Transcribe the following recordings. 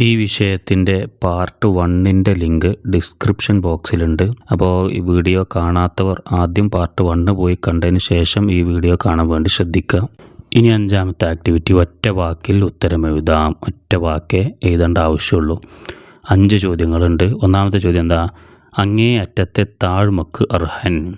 ഈ വിഷയത്തിന്റെ പാർട്ട് വണ്ണിന്റെ ലിങ്ക് ഡിസ്ക്രിപ്ഷൻ ബോക്സിലുണ്ട്. അപ്പോൾ ഈ വീഡിയോ കാണാത്തവർ ആദ്യം പാർട്ട് വണ്ണ് പോയി കണ്ടതിന് ശേഷം ഈ വീഡിയോ കാണാൻ വേണ്ടി ശ്രദ്ധിക്കുക. ഇനി അഞ്ചാമത്തെ ആക്ടിവിറ്റി ഒറ്റ വാക്കിൽ ഉത്തരം എഴുതാം. ഒറ്റ വാക്കേ എഴുതേണ്ട ആവശ്യമുള്ളൂ. അഞ്ച് ചോദ്യങ്ങളുണ്ട്. ഒന്നാമത്തെ ചോദ്യം എന്താ? അങ്ങേ അറ്റത്തെ താഴ്മക്ക് അർഹൻ.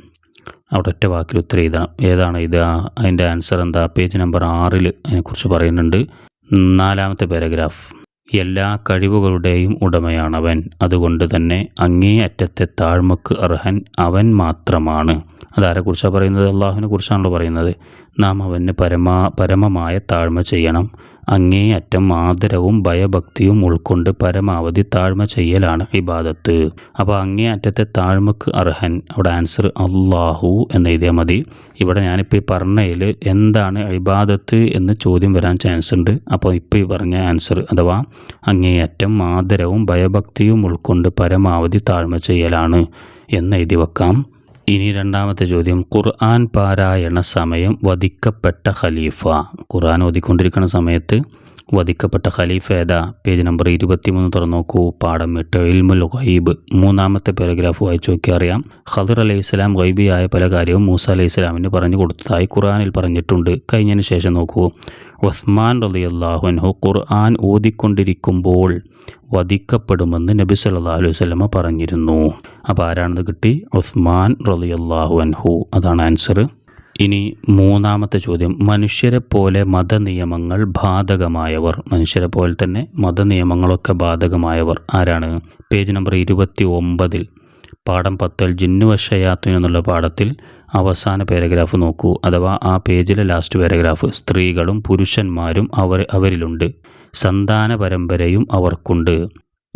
അവിടെ ഒറ്റ വാക്കിൽ ഉത്തരം എഴുതണം. ഏതാണ് ഇത്? അതിന്റെ ആൻസർ എന്താ? പേജ് നമ്പർ ആറിൽ അതിനെക്കുറിച്ച് പറയുന്നുണ്ട്. നാലാമത്തെ പാരഗ്രാഫ്. എല്ലാ കഴിവുകളുടെയും ഉടമയാണവൻ. അതുകൊണ്ട് തന്നെ അങ്ങേ അറ്റത്തെ താഴ്മക്ക് അർഹൻ അവൻ മാത്രമാണ്. അതാരെക്കുറിച്ചാണ് പറയുന്നത്? അള്ളാഹുവിനെ കുറിച്ചാണല്ലോ പറയുന്നത്. നാം അവന് പരമാ പരമമായ താഴ്മ ചെയ്യണം. അങ്ങേയറ്റം ആദരവും ഭയഭക്തിയും ഉൾക്കൊണ്ട് പരമാവധി താഴ്മ ചെയ്യലാണ് ഇബാദത്ത്. അപ്പോൾ അങ്ങേ അറ്റത്തെ താഴ്മക്ക് അർഹൻ. അവിടെ ആൻസർ അള്ളാഹു എന്ന് എഴുതിയാൽ മതി. ഇവിടെ ഞാനിപ്പോൾ ഈ പറഞ്ഞതിൽ എന്താണ് ഇബാദത്ത് എന്ന് ചോദ്യം വരാൻ ചാൻസ് ഉണ്ട്. അപ്പോൾ ഇപ്പോൾ ഈ പറഞ്ഞ ആൻസർ അഥവാ അങ്ങേയറ്റം ആദരവും ഭയഭക്തിയും ഉൾക്കൊണ്ട് പരമാവധി താഴ്മ ചെയ്യലാണ് എന്ന് എഴുതി വെക്കാം. ഇനി രണ്ടാമത്തെ ചോദ്യം. ഖുർആൻ പാരായണ സമയം വധിക്കപ്പെട്ട ഖലീഫ. ഖുർആൻ ഓതിക്കൊണ്ടിരിക്കുന്ന സമയത്ത് വധിക്കപ്പെട്ട ഖലീഫ പേജ് നമ്പർ ഇരുപത്തിമൂന്ന് തുറന്നോക്കൂ. പാഠം എട്ട്. ഇൽമുൽ ഖൈബ് മൂന്നാമത്തെ പാരഗ്രാഫ് വായിച്ചു നോക്കി അറിയാം. ഖദർ അലൈഹി സ്വലാം ഗൈബിയായ പല കാര്യവും മൂസ അലൈഹി സ്വലാമിന് പറഞ്ഞു കൊടുത്തതായി ഖുർആനിൽ പറഞ്ഞിട്ടുണ്ട്. കഴിഞ്ഞതിന് ശേഷം നോക്കൂ. ഉസ്മാൻ റളിയല്ലാഹു അൻഹു ഖുർആൻ ഓതിക്കൊണ്ടിരിക്കുമ്പോൾ വധിക്കപ്പെടുമെന്ന് നബി സല്ലാ അലൈഹി സ്വലമ പറഞ്ഞിരുന്നു. അപ്പോൾ ആരാണത് കിട്ടി? ഉസ്മാൻ റളിയല്ലാഹു അൻഹു. അതാണ് ആൻസർ ഇനി മൂന്നാമത്തെ ചോദ്യം. മനുഷ്യരെ പോലെ മതനിയമങ്ങൾ ബാധകമായവർ. മനുഷ്യരെ പോലെ തന്നെ മതനിയമങ്ങളൊക്കെ ബാധകമായവർ ആരാണ്? പേജ് നമ്പർ ഇരുപത്തി ഒമ്പതിൽ പാഠം പത്തൽ ജിന്നുവശയാത്തു എന്നുള്ള പാഠത്തിൽ അവസാന പാരഗ്രാഫ് നോക്കൂ. അഥവാ ആ പേജിലെ ലാസ്റ്റ് പാരഗ്രാഫ് സ്ത്രീകളും പുരുഷന്മാരും അവർ അവരിലുണ്ട്. സന്താന പരമ്പരയും അവർക്കുണ്ട്.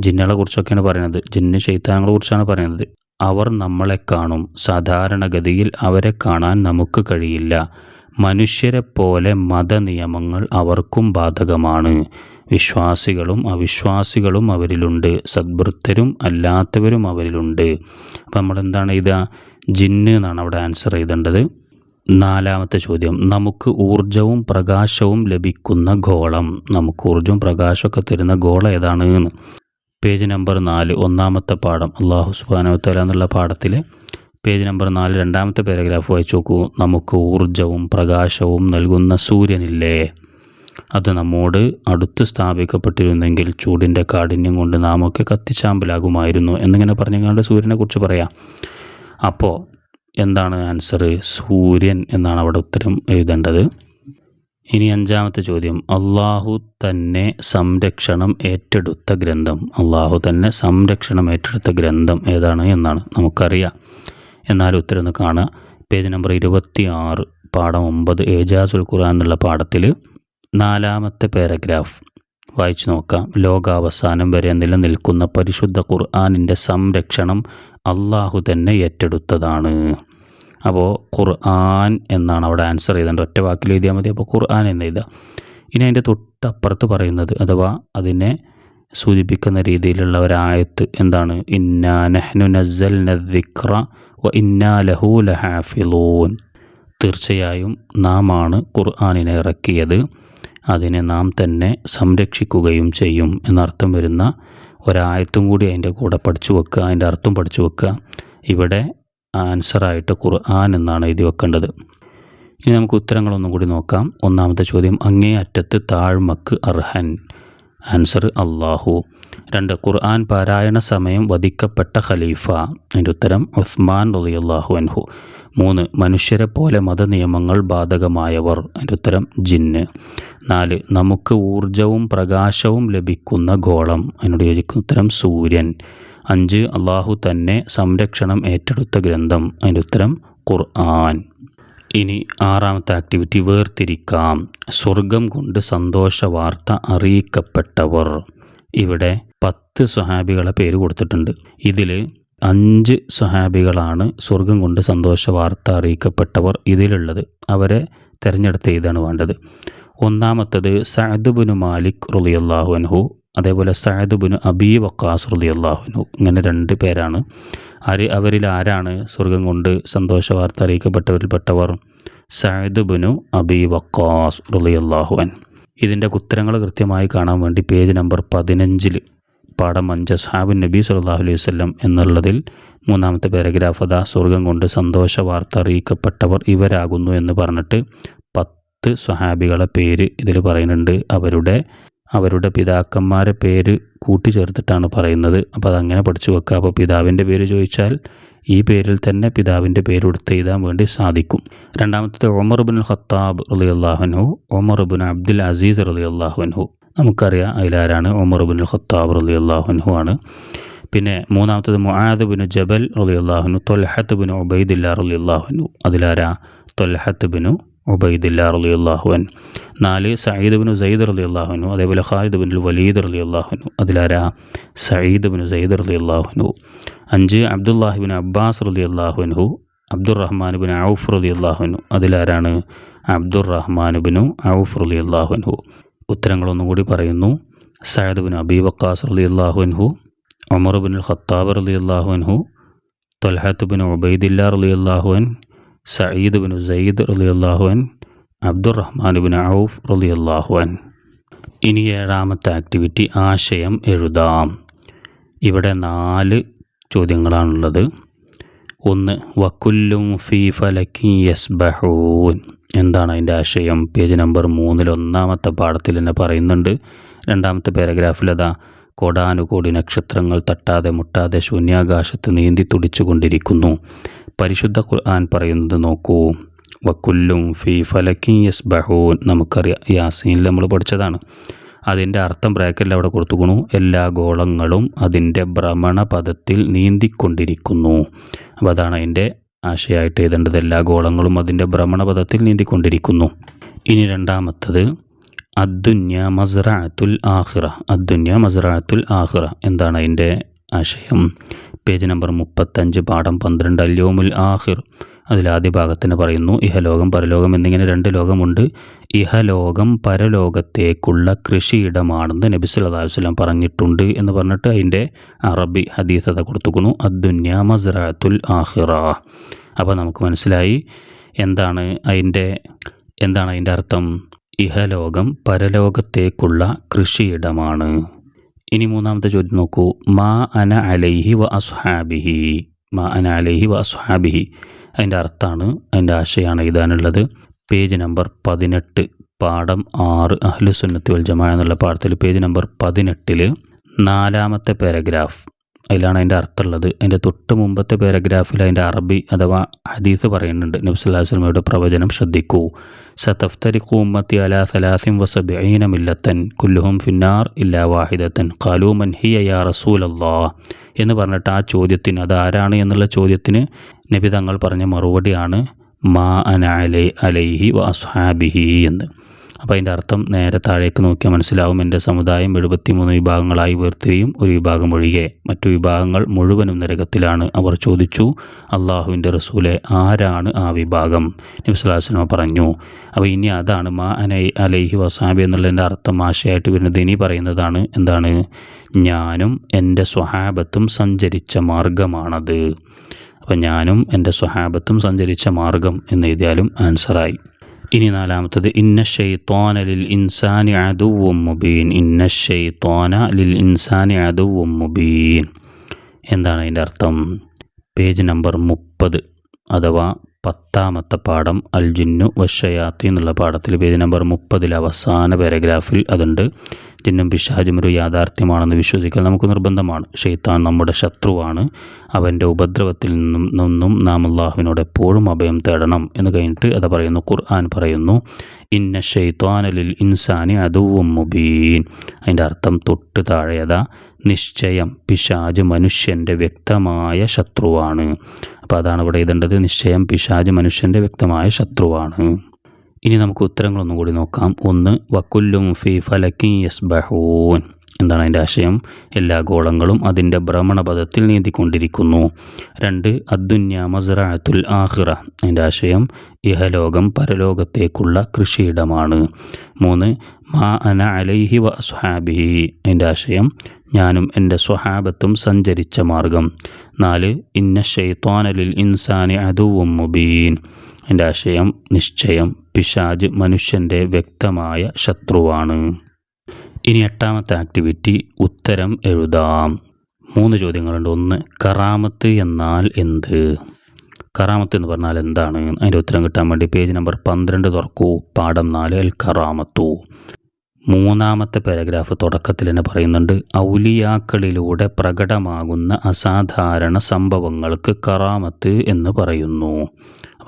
ജിന്നുകളെ കുറിച്ചൊക്കെയാണ് പറയുന്നത്. ജിന്ന് ശൈത്താനങ്ങളെക്കുറിച്ചാണ് പറയുന്നത്. അവർ നമ്മളെ കാണും. സാധാരണഗതിയിൽ അവരെ കാണാൻ നമുക്ക് കഴിയില്ല. മനുഷ്യരെ പോലെ മതനിയമങ്ങൾ അവർക്കും ബാധകമാണ്. വിശ്വാസികളും അവിശ്വാസികളും അവരിലുണ്ട്. സദ്വൃത്തരും അല്ലാത്തവരും അവരിലുണ്ട്. അപ്പം നമ്മളെന്താണ് ഇത് ജിന്ന് എന്നാണ് അവിടെ ആൻസർ ചെയ്തേണ്ടത്. നാലാമത്തെ ചോദ്യം. നമുക്ക് ഊർജവും പ്രകാശവും ലഭിക്കുന്ന ഗോളം. നമുക്ക് ഊർജവും പ്രകാശമൊക്കെ തരുന്ന ഗോളം ഏതാണ്? പേജ് നമ്പർ നാല് ഒന്നാമത്തെ പാഠം അള്ളാഹു സുബാനവത്തല എന്നുള്ള പാഠത്തിൽ പേജ് നമ്പർ നാല് രണ്ടാമത്തെ പാരഗ്രാഫ് വായിച്ചു നോക്കൂ. നമുക്ക് ഊർജവും പ്രകാശവും നൽകുന്ന സൂര്യനില്ലേ? അത് നമ്മോട് അടുത്ത് സ്ഥാപിക്കപ്പെട്ടിരുന്നെങ്കിൽ ചൂടിന്റെ കാഠിന്യം കൊണ്ട് നാമൊക്കെ കത്തിച്ചാമ്പലാകുമായിരുന്നു എന്നിങ്ങനെ പറഞ്ഞുകൊണ്ട് സൂര്യനെ കുറിച്ച് പറയാം. അപ്പോൾ എന്താണ് ആൻസർ സൂര്യൻ എന്നാണ് അവിടെ ഉത്തരം എഴുതേണ്ടത്. ഇനി അഞ്ചാമത്തെ ചോദ്യം. അള്ളാഹു തന്നെ സംരക്ഷണം ഏറ്റെടുത്ത ഗ്രന്ഥം. അള്ളാഹു തന്നെ സംരക്ഷണം ഏറ്റെടുത്ത ഗ്രന്ഥം ഏതാണ് എന്നാണ് നമുക്കറിയാം. എന്നാൽ ഉത്തരം ഒന്ന് കാണുക പേജ് നമ്പർ ഇരുപത്തി ആറ് പാഠം ഒമ്പത് ഏജാസുൽ ഖുർആൻ എന്നുള്ള പാഠത്തിൽ നാലാമത്തെ പാരഗ്രാഫ് വായിച്ചു നോക്കാം. ലോകാവസാനം വരെ നിലനിൽക്കുന്ന പരിശുദ്ധ ഖുർആാനിന്റെ സംരക്ഷണം അള്ളാഹു തന്നെ ഏറ്റെടുത്തതാണ്. അപ്പോൾ ഖുർആൻ എന്നാണ് അവിടെ ആൻസർ ചെയ്തേണ്ടത് ഒറ്റ വാക്കിൽ എഴുതിയാൽ മതി. അപ്പോൾ ഖുർആൻ എന്ന് എഴുതുക. ഇനി അതിന്റെ തൊട്ടപ്പുറത്ത് പറയുന്നത് അഥവാ അതിനെ സൂചിപ്പിക്കുന്ന രീതിയിലുള്ള ഒരായത്ത് എന്താണ്? ഇന്നാ നെഹ്നു നസൽ നദിക്ര വ ഇന്നാ ലഹു ലഹാഫിലൂൻ. തീർച്ചയായും നാം ആണ് ഖുർആാനിനെ ഇറക്കിയത്. അതിനെ നാം തന്നെ സംരക്ഷിക്കുകയും ചെയ്യും എന്നർത്ഥം വരുന്ന ഒരായത്തും കൂടി അതിന്റെ കൂടെ പഠിച്ചു വെക്കുക അതിന്റെ അർത്ഥം പഠിച്ചു വെക്കുക. ഇവിടെ ആൻസറായിട്ട് ഖുർആൻ എന്നാണ് എഴുതി വെക്കേണ്ടത്. ഇനി നമുക്ക് ഉത്തരങ്ങളൊന്നും കൂടി നോക്കാം. ഒന്നാമത്തെ ചോദ്യം അങ്ങേ അറ്റത്ത് താഴ്മക്ക് അർഹൻ. ആൻസർ അള്ളാഹു രണ്ട് ഖുർആൻ പാരായണ സമയം വധിക്കപ്പെട്ട ഖലീഫ. അതിന്റെ ഉത്തരം ഉസ്മാൻ റലി അള്ളാഹു അൻഹു. മൂന്ന് മനുഷ്യരെ പോലെ മതനിയമങ്ങൾ ബാധകമായവർ. അതിന്റെ ഉത്തരം ജിന്ന്. നാല് നമുക്ക് ഊർജവും പ്രകാശവും ലഭിക്കുന്ന ഗോളം. അതിനോട് യോജിക്കുന്ന ഉത്തരം സൂര്യൻ. അഞ്ച് അള്ളാഹു തന്നെ സംരക്ഷണം ഏറ്റെടുത്ത ഗ്രന്ഥം. അതിന്റെ ഉത്തരം ഖുർആൻ. ഇനി ആറാമത്തെ ആക്ടിവിറ്റി വേർതിരിക്കാം. സ്വർഗം കൊണ്ട് സന്തോഷ വാർത്ത അറിയിക്കപ്പെട്ടവർ. ഇവിടെ പത്ത് സ്വഹാബികളെ പേര് കൊടുത്തിട്ടുണ്ട്. ഇതിൽ അഞ്ച് സ്വഹാബികളാണ് സ്വർഗം കൊണ്ട് സന്തോഷ വാർത്ത അറിയിക്കപ്പെട്ടവർ ഇതിലുള്ളത്. അവരെ തിരഞ്ഞെടുത്ത് ഇതാണ് വേണ്ടത്. ഒന്നാമത്തത് സഅദുബിന് മാലിക് റുലിയല്ലാഹു അൻഹു അതേപോലെ സഅദുബിന് അബീ വക്കാസ് റലി അള്ളാഹുനു ഇങ്ങനെ രണ്ട് പേരാണ്. ആര് അവരിൽ ആരാണ് സ്വർഗം കൊണ്ട് സന്തോഷ വാർത്ത അറിയിക്കപ്പെട്ടവരിൽപ്പെട്ടവർ സഅദുബിനു അബീ വക്കാസ് റലി അൻ ഇതിന്റെ ഉത്തരങ്ങൾ കൃത്യമായി കാണാൻ വേണ്ടി പേജ് നമ്പർ പതിനഞ്ചിൽ പാഠം അഞ്ച് സാബിൻ നബി സല്ലല്ലാഹു അലൈഹി വല്ലം എന്നുള്ളതിൽ മൂന്നാമത്തെ പാരഗ്രാഫ് അതാ സ്വർഗം കൊണ്ട് സന്തോഷ വാർത്ത അറിയിക്കപ്പെട്ടവർ ഇവരാകുന്നു എന്ന് പറഞ്ഞിട്ട് പത്ത് സ്വഹാബികളെ പേര് ഇതിൽ പറയുന്നുണ്ട്. അവരുടെ അവരുടെ പിതാക്കന്മാരെ പേര് കൂട്ടിച്ചേർത്തിട്ടാണ് പറയുന്നത്. അപ്പോൾ അതങ്ങനെ പഠിച്ചു വെക്കുക. അപ്പോൾ പിതാവിന്റെ പേര് ചോദിച്ചാൽ ഈ പേരിൽ തന്നെ പിതാവിന്റെ പേര് എടുത്ത് എഴുതാൻ വേണ്ടി സാധിക്കും. രണ്ടാമത്തത് ഒമർ ബിൻ ഖത്താബ് റലി അള്ളാഹുനു ഒമർ ബിൻ അബ്ദുൽ അസീസ് റലി അള്ളാഹുനു നമുക്കറിയാം അതിലാരാണ് ഒമർ ബിൻ ഖത്താബ് റലി അള്ളാഹുനു ആണ്. പിന്നെ മൂന്നാമത്തത് മുആദ് ബിൻ ജബൽ റലി അള്ളാഹുനു തൊലഹത്ത് ബിൻ ഒബൈദില്ല റലി അള്ളാഹുനു അതിലാരാ? തൊലഹത്ത് ബിനു ഉബൈദില്ല അറലി അള്ളാഹുവൻ നാല് സയ്യിദ് ബിനു സയ്യിദ് അലി അള്ളാഹുനു അതേപോലെ ഖാലിദ് ബിൻ വലീദ് അലി അള്ളാഹുനു അതിലാരാ സയ്യിദ് ബിനു സയ്യിദ് അലി അള്ളാഹുനു അഞ്ച് അബ്ദുല്ലാഹിബിൻ അബ്ബാസ് അലി അള്ളാഹുനു അബ്ദുറഹ്മാൻ ബിൻ ഔഫ് അലി അള്ളാഹുനു അതിലാരാണ് അബ്ദുറഹ്മാൻ ബിനു ഔഫ് അലി അള്ളാഹുനു ഉത്തരങ്ങളൊന്നും കൂടി പറയുന്നു Sayyid bin Abi Waqqas Ali അള്ളാഹുൻഹു ഉമർ ബിൻ ഖത്താബ് അലി അള്ളാഹുൻഹു തൊൽഹത്ത് ബിൻ ഉബൈദില്ല അലി അള്ളാഹുൻ സയ്യിദ് ബിൻ സയ്യിദ് റലി അള്ളാഹുൻ അബ്ദുറഹ്മാൻ ബിൻ ഔഫ് റലി അള്ളാഹുൻ ഇനി ഏഴാമത്തെ ആക്ടിവിറ്റി ആശയം എഴുതാം. ഇവിടെ നാല് ചോദ്യങ്ങളാണുള്ളത്. ഒന്ന് വക്കുല്ലും ഫി ഫലക്കി യസ്ബഹൂൻ. എന്താണ് അതിന്റെ ആശയം? പേജ് നമ്പർ മൂന്നിൽ ഒന്നാമത്തെ പാഠത്തിൽ തന്നെ പറയുന്നുണ്ട്. രണ്ടാമത്തെ പാരഗ്രാഫിൽ അതാ കോടാനുകോടി നക്ഷത്രങ്ങൾ തട്ടാതെ മുട്ടാതെ ശൂന്യാകാശത്ത് നീന്തി തുടിച്ചുകൊണ്ടിരിക്കുന്നു. പരിശുദ്ധ ഖുർആൻ പറയുന്നത് നോക്കൂ. വക്കുല്ലും ഫി ഫലക്കി യസ്ബഹൂൻ. നമുക്കറിയാം യാസീനിൽ നമ്മൾ പഠിച്ചതാണ്. അതിന്റെ അർത്ഥം ബ്രാക്കറ്റിൽ അവിടെ കൊടുത്തുക്കണു. എല്ലാ ഗോളങ്ങളും അതിന്റെ ഭ്രമണപഥത്തിൽ നീന്തിക്കൊണ്ടിരിക്കുന്നു. അപ്പോൾ അതാണ് അതിന്റെ ആശയമായിട്ട് എഴുതേണ്ടത്. എല്ലാ ഗോളങ്ങളും അതിന്റെ ഭ്രമണപഥത്തിൽ നീന്തിക്കൊണ്ടിരിക്കുന്നു. ഇനി രണ്ടാമത്തത് അദ്ദുന്യ മസ്റാത്തുൽ ആഹിറ അദ്ദുന്യ മസ്റാത്തുൽ ആഹിറ എന്താണ് അതിന്റെ ആശയം? പേജ് നമ്പർ മുപ്പത്തഞ്ച് പാഠം പന്ത്രണ്ട് അല്യോമുൽ ആഹിർ അതിൽ ആദ്യ ഭാഗത്തിന് പറയുന്നു ഇഹലോകം പരലോകം എന്നിങ്ങനെ രണ്ട് ലോകമുണ്ട്. ഇഹലോകം പരലോകത്തേക്കുള്ള കൃഷിയിടമാണെന്ന് നബി സല്ലല്ലാഹു വസല്ലം പറഞ്ഞിട്ടുണ്ട് എന്ന് പറഞ്ഞിട്ട് അതിന്റെ അറബി ഹദീസത കൊടുത്തുക്കുന്നു. അദ്ദുന്യ മസ്റാത്തുൽ ആഹിറ അപ്പോൾ നമുക്ക് മനസ്സിലായി എന്താണ് അതിന്റെ എന്താണ് അതിന്റെ അർത്ഥം? ഇഹലോകം പരലോകത്തേക്കുള്ള കൃഷിയിടമാണ്. ഇനി മൂന്നാമത്തെ ചോദ്യം നോക്കൂ. മാ അന അലൈഹി വ അസ്ഹാബിഹി. മാ അന അലൈഹി വ അസ്ഹാബിഹി. അതിന്റെ അർത്ഥമാണ് അതിന്റെ ആശയമാണ് എഴുതാനുള്ളത്. പേജ് നമ്പർ പതിനെട്ട് പാഠം ആറ് അഹ്ലു സുന്നത്തി വൽ ജമാ എന്നുള്ള പാഠത്തിൽ പേജ് നമ്പർ പതിനെട്ടിൽ നാലാമത്തെ പാരഗ്രാഫ്. അതിലാണ് അതിന്റെ അർത്ഥമുള്ളത്. അതിന്റെ തൊട്ട് മുമ്പത്തെ പാരഗ്രാഫിൽ അതിന്റെ അറബി അഥവാ ഹദീസ് പറയുന്നുണ്ട്. നബ്സുല്ലാസ്ലമയുടെ പ്രവചനം ശ്രദ്ധിക്കൂ. സതഫ്തരിഖു ഉമ്മത്തി അല സലാസിം വസബീന മില്ലത്തൻ കുല്ലുഹും ഫിന്നാർ ഇല്ലാ വാഹിദത്തൻ മൻ ഹിയ യാ الله? എന്ന് പറഞ്ഞിട്ട് ആ ചോദ്യത്തിന് അത് ആരാണ് എന്നുള്ള ചോദ്യത്തിന് നബി തങ്ങൾ പറഞ്ഞ മറുപടിയാണ് മാ അന അലൈ അലൈഹി വ അസ്ഹാബിഹി എന്ന്. അപ്പോൾ അതിന്റെ അർത്ഥം നേരെ താഴേക്ക് നോക്കിയാൽ മനസ്സിലാവും. എന്റെ സമുദായം എഴുപത്തിമൂന്ന് വിഭാഗങ്ങളായി ഉയർത്തുകയും ഒരു വിഭാഗം ഒഴികെ മറ്റു വിഭാഗങ്ങൾ മുഴുവനും നരകത്തിലാണ്. അവർ ചോദിച്ചു അള്ളാഹുവിന്റെ റസൂലെ ആരാണ് ആ വിഭാഗം? നബ്സുലാസ്ലമ പറഞ്ഞു അപ്പോൾ ഇനി അതാണ് മാ അനൈ അലൈഹി വസാബി എന്നുള്ളതിന്റെ അർത്ഥം ആശയമായിട്ട് വരുന്നത് ഇനി പറയുന്നതാണ് എന്താണ്? ഞാനും എന്റെ സ്വഹാബത്തും സഞ്ചരിച്ച മാർഗമാണത്. അപ്പോൾ ഞാനും എന്റെ സ്വഹാബത്തും സഞ്ചരിച്ച മാർഗം എന്ന് എഴുതിയാലും ആൻസറായി. ഇനി നാലാമത്തത് ഇന്ന ഷെയ്ത്തോന ലിൽ ഇൻസാനി അതുവും മുബീൻ ഇന്ന ഷെയ്ത്തോന ലിൽ ഇൻസാനി അതുവും മുബീൻ. എന്താണ് അതിന്റെ അർത്ഥം? പേജ് നമ്പർ മുപ്പത് അഥവാ പത്താമത്തെ പാഠം അൽ ജിന്നു വഷയാത്തി എന്നുള്ള പാഠത്തിൽ പേജ് നമ്പർ മുപ്പതിൽ അവസാന പാരഗ്രാഫിൽ അതുണ്ട്. ജിന്നും പിശാചും ഒരു യാഥാർത്ഥ്യമാണെന്ന് വിശ്വസിക്കൽ നമുക്ക് നിർബന്ധമാണ്. ഷെയ്ത്താൻ നമ്മുടെ ശത്രുവാണ്. അവന്റെ ഉപദ്രവത്തിൽ നിന്നും നിന്നും നാം അള്ളാഹുവിനോട് എപ്പോഴും അഭയം തേടണം എന്ന് കഴിഞ്ഞിട്ട് അത് പറയുന്നു ഖുർആൻ പറയുന്നു ഇന്ന ഷെയ്ത്താനലിൽ ഇൻസാനി അതുവും മുബീൻ. അതിന്റെ അർത്ഥം തൊട്ട് താഴെയതാ നിശ്ചയം പിശാജ് മനുഷ്യന്റെ വ്യക്തമായ ശത്രുവാണ്. അപ്പോൾ അതാണ് ഇവിടെ എഴുതേണ്ടത് നിശ്ചയം പിശാജ് മനുഷ്യന്റെ വ്യക്തമായ ശത്രുവാണ്. ഇനി നമുക്ക് ഉത്തരങ്ങളൊന്നും കൂടി നോക്കാം. ഒന്ന് വക്കുല്ലും ഫി ഫലക്കി യസ്ബഹൂൻ. എന്താണ് അതിന്റെ ആശയം? എല്ലാ ഗോളങ്ങളും അതിന്റെ ഭ്രമണപഥത്തിൽ നീന്തിക്കൊണ്ടിരിക്കുന്നു. രണ്ട് അദ്ദുന്യ മസറാത്തുൽ ആഹിറ അതിന്റെ ആശയം ഇഹലോകം പരലോകത്തേക്കുള്ള കൃഷിയിടമാണ്. മൂന്ന് മാ അന അലൈഹി വ അതിന്റെ ആശയം ഞാനും എന്റെ സ്വഹാബത്തും സഞ്ചരിച്ച മാർഗം. നാല് ഇന്ന ഷെയ്ത്വാനലിൽ ഇൻസാനി അതുവും മുബീൻ. എന്റെ ആശയം നിശ്ചയം പിശാജ് മനുഷ്യന്റെ വ്യക്തമായ ശത്രുവാണ്. ഇനി എട്ടാമത്തെ ആക്ടിവിറ്റി ഉത്തരം എഴുതാം. മൂന്ന് ചോദ്യങ്ങളുണ്ട്. ഒന്ന് കറാമത്ത് എന്നാൽ എന്ത്? കറാമത്ത് എന്ന് പറഞ്ഞാൽ എന്താണ്? അതിന്റെ ഉത്തരം കിട്ടാൻ വേണ്ടി പേജ് നമ്പർ പന്ത്രണ്ട് തുറക്കൂ. പാഠം നാല് അൽ കറാമത്തു. മൂന്നാമത്തെ പാരഗ്രാഫ് തുടക്കത്തിൽ തന്നെ പറയുന്നുണ്ട് ഔലിയാക്കളിലൂടെ പ്രകടമാകുന്ന അസാധാരണ സംഭവങ്ങൾക്ക് കറാമത്ത് എന്ന് പറയുന്നു.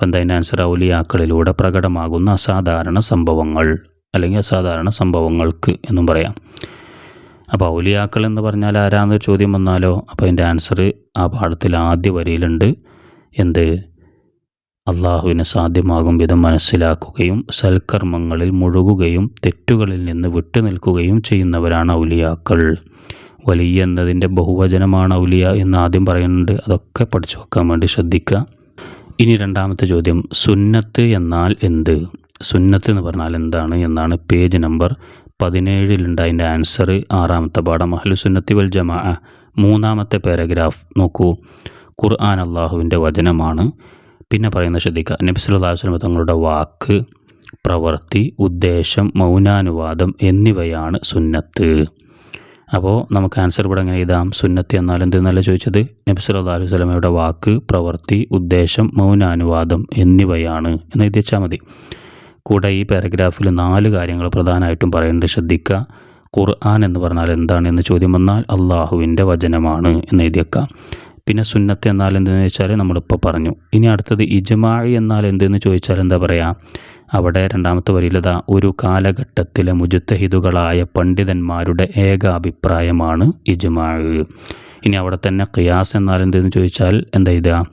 അപ്പം അതിന്റെ ആൻസർ ഔലിയാക്കളിലൂടെ പ്രകടമാകുന്ന അസാധാരണ സംഭവങ്ങൾ അല്ലെങ്കിൽ അസാധാരണ സംഭവങ്ങൾക്ക് എന്നും പറയാം. അപ്പോൾ ഔലിയാക്കൾ എന്ന് പറഞ്ഞാൽ ആരാന്നൊരു ചോദ്യം വന്നാലോ? അപ്പോൾ അതിന്റെ ആൻസർ ആ പാഠത്തിൽ ആദ്യ വരിയിലുണ്ട്. എന്ത്? അള്ളാഹുവിന് സാധ്യമാകും വിധം മനസ്സിലാക്കുകയും സൽക്കർമ്മങ്ങളിൽ മുഴുകുകയും തെറ്റുകളിൽ നിന്ന് വിട്ടുനിൽക്കുകയും ചെയ്യുന്നവരാണ് ഔലിയാക്കൾ വലിയ എന്നതിന്റെ ബഹുവചനമാണ് ഔലിയ എന്ന് ആദ്യം പറയുന്നുണ്ട്. അതൊക്കെ പഠിച്ചു വെക്കാൻ വേണ്ടി ശ്രദ്ധിക്കുക. ഇനി രണ്ടാമത്തെ ചോദ്യം സുന്നത്ത് എന്നാൽ എന്ത്? സുന്നത്ത് എന്ന് പറഞ്ഞാൽ എന്താണ് എന്നാണ് പേജ് നമ്പർ പതിനേഴിലുണ്ട് അതിന്റെ ആൻസർ ആറാമത്തെ പാഠം അഹ്ലു സുന്നത്തി വൽ ജമാ മൂന്നാമത്തെ പാരഗ്രാഫ് നോക്കൂ. ഖുർആൻ അള്ളാഹുവിന്റെ വചനമാണ്. പിന്നെ പറയുന്ന ശ്രദ്ധിക്കുക നബി സല്ലല്ലാഹു അലൈഹി തങ്ങളുടെ വാക്ക് പ്രവൃത്തി ഉദ്ദേശം മൗനാനുവാദം എന്നിവയാണ് സുന്നത്ത്. അപ്പോൾ നമുക്ക് ആൻസർ ഇവിടെ എങ്ങനെ എഴുതാം? സുന്നത്ത് എന്നാൽ എന്തെന്നല്ല ചോദിച്ചത്? നബി അലൈഹി സ്വലമയുടെ വാക്ക് പ്രവൃത്തി ഉദ്ദേശം മൗനാനുവാദം എന്നിവയാണ്. എന്ന് എഴുതി വെച്ചാൽ മതി. കൂടെ ഈ പാരഗ്രാഫിൽ നാല് കാര്യങ്ങൾ പ്രധാനമായിട്ടും പറയേണ്ടത് ശ്രദ്ധിക്കുക ഖുർആൻ എന്ന് പറഞ്ഞാൽ എന്താണ് എന്ന് ചോദ്യം വന്നാൽ അള്ളാഹുവിന്റെ വചനമാണ് എന്ന് എഴുതിയേക്കാം പിന്നെ സുന്നത്ത് എന്നാൽ എന്തെന്ന് വെച്ചാൽ നമ്മളിപ്പോൾ പറഞ്ഞു. ഇനി അടുത്തത് ഇജമാഴി എന്നാൽ എന്തെന്ന് ചോദിച്ചാൽ എന്താ പറയുക അവിടെ രണ്ടാമത്തെ വരിയിലതാ ഒരു കാലഘട്ടത്തിലെ മുജുത്തഹിദുകളായ പണ്ഡിതന്മാരുടെ ഏക അഭിപ്രായമാണ് ഇജ്മാഴ് ഇനി അവിടെ തന്നെ ഖിയാസ് എന്നാൽ എന്തെന്ന് ചോദിച്ചാൽ എന്താ ഇതാ?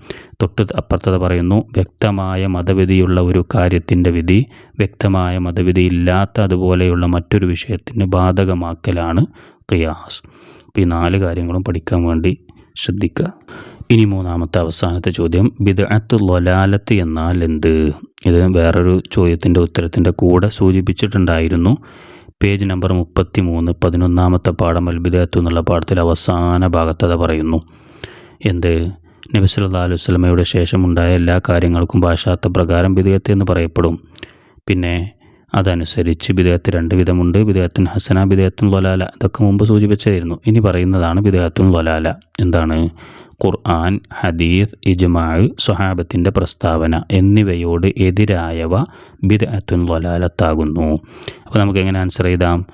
തൊട്ട് അപ്പുറത്തത് പറയുന്നു വ്യക്തമായ മതവിധിയുള്ള ഒരു കാര്യത്തിന്റെ വിധി വ്യക്തമായ മതവിധി ഇല്ലാത്ത അതുപോലെയുള്ള മറ്റൊരു വിഷയത്തിന് ബാധകമാക്കലാണ് ഖിയാസ്. അപ്പോൾ ഈ നാല് കാര്യങ്ങളും പഠിക്കാൻ വേണ്ടി ശ്രദ്ധിക്കുക ഇനി മൂന്നാമത്തെ അവസാനത്തെ ചോദ്യം. ബിദഅത്ത് ലൊലാലത്ത് എന്നാൽ എന്ത്? ഇത് വേറൊരു ചോദ്യത്തിന്റെ ഉത്തരത്തിന്റെ കൂടെ സൂചിപ്പിച്ചിട്ടുണ്ടായിരുന്നു. പേജ് നമ്പർ മുപ്പത്തി മൂന്ന് പതിനൊന്നാമത്തെ പാഠം അൽബിദത്ത് എന്നുള്ള പാഠത്തിൽ അവസാന ഭാഗത്തത പറയുന്നു. എന്ത്? നബി അലൈഹി വസല്ലമയുടെ ശേഷമുണ്ടായ എല്ലാ കാര്യങ്ങൾക്കും ഭാഷാർത്ഥ പ്രകാരം ബിദയത്ത് എന്ന് പറയപ്പെടും. പിന്നെ അതനുസരിച്ച് വിദേഹത്തിൽ രണ്ട് വിധമുണ്ട്. വിദേഹത്തിൻ ഹസന വിദേഹത്തിൻ ലൊലാല ഇതൊക്കെ മുമ്പ് സൂചിപ്പിച്ചായിരുന്നു ഇനി പറയുന്നതാണ് വിദേഹത്തിൻ ലൊലാല എന്താണ്? ഖുർആൻ ഹദീസ് ഇജ്മാഴ് സ്വഹാബത്തിന്റെ പ്രസ്താവന എന്നിവയോട് എതിരായവ ബിദഅത്തുൻ ലൊലാലത്താകുന്നു അപ്പോൾ നമുക്ക് എങ്ങനെ ആൻസർ ചെയ്താം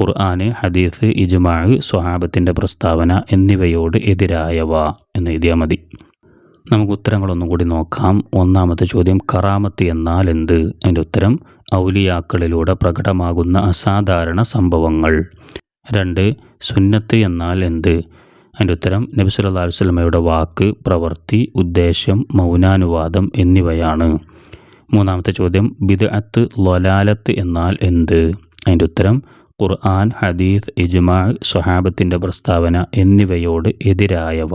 ഖുർആന് ഹദീസ് ഇജ്മാഴ് സ്വഹാബത്തിന്റെ പ്രസ്താവന എന്നിവയോട് എതിരായവ എന്ന് എഴുതിയാൽ മതി. നമുക്ക് ഉത്തരങ്ങളൊന്നും കൂടി നോക്കാം. ഒന്നാമത്തെ ചോദ്യം കറാമത്ത് എന്നാൽ എന്ത്? അതിന്റെ ഉത്തരം ഔലിയാക്കളിലൂടെ പ്രകടമാകുന്ന അസാധാരണ സംഭവങ്ങൾ. രണ്ട് സുന്നത്ത് എന്നാൽ എന്ത്? അതിന്റെ ഉത്തരം നബി സല്ലല്ലാഹു അലൈഹി വസല്ലമയുടെ വാക്ക് പ്രവൃത്തി ഉദ്ദേശ്യം മൗനാനുവാദം എന്നിവയാണ്. മൂന്നാമത്തെ ചോദ്യം ബിദ്അത്ത് ലൊലാലത്ത് എന്നാൽ എന്ത്? അതിന്റെ ഉത്തരം ഖുർആൻ ഹദീസ് ഇജ്മാ സ്വഹാബത്തിന്റെ പ്രസ്താവന എന്നിവയോട് എതിരായവ.